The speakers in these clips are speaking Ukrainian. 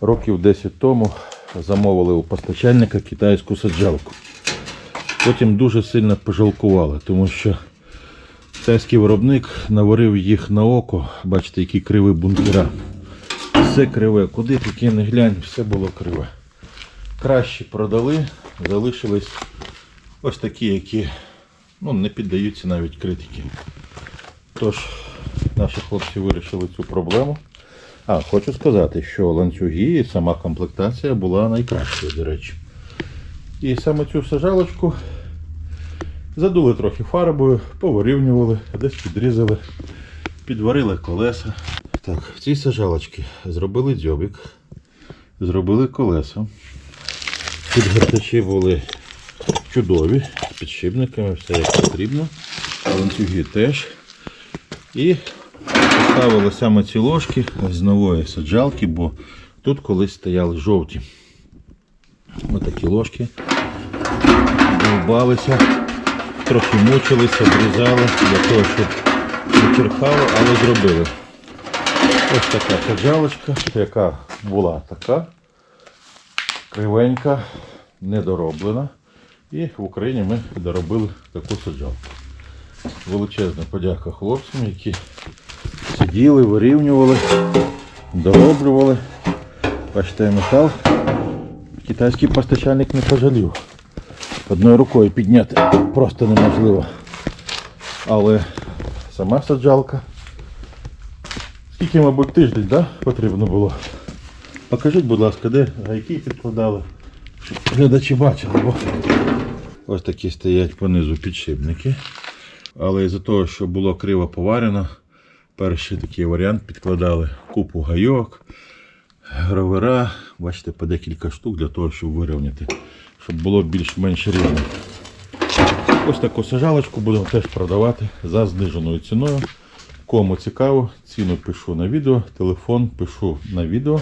років 10 тому замовили у постачальника китайську саджалку. Потім дуже сильно пожалкували, тому що китайський виробник наварив їх на око. Бачите, які криві бункера. Все криве, куди тільки не глянь, все було криве. Кращі продали, залишились ось такі, які ну, не піддаються навіть критиці. Тож, наші хлопці вирішили цю проблему. А, хочу сказати, що ланцюги і сама комплектація була найкращою, до речі. І саме цю сажалочку задули трохи фарбою, повирівнювали, десь підрізали, підварили колеса. Так, в цій сажалочці зробили дзьобик, зробили колеса. Підгортачі були чудові, з підшипниками, все як потрібно. Ланцюги теж. І поставили саме ці ложки з нової саджалки, бо тут колись стояли жовті. Ось такі ложки. Довбалися, трохи мучилися, обрізали для того, щоб не черхало, але зробили. Ось така саджалочка, яка була така, кривенька, недороблена. І в Україні ми доробили таку саджалку. Величезна подяка хлопцям, які сиділи, вирівнювали, дороблювали. Бачите, метал. Китайський постачальник не пожалів. Одною рукою підняти просто неможливо. Але сама саджалка. Скільки, мабуть, тиждень да, потрібно було. Покажіть, будь ласка, де гайки підкладали, щоб глядачі бачили. Бо... Ось такі стоять понизу підшипники. Але із-за того, що було криво поварено, перший такий варіант підкладали купу гайок, ровера, бачите, по декілька штук для того, щоб вирівняти, щоб було більш-менш рівно. Ось таку сажалочку будемо теж продавати за зниженою ціною. Кому цікаво, ціну пишу на відео, телефон пишу на відео.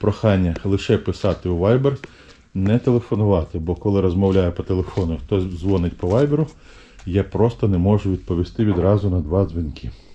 Прохання лише писати у Viber, не телефонувати, бо коли розмовляю по телефону, хтось дзвонить по Viber, я просто не можу відповісти відразу на два дзвінки.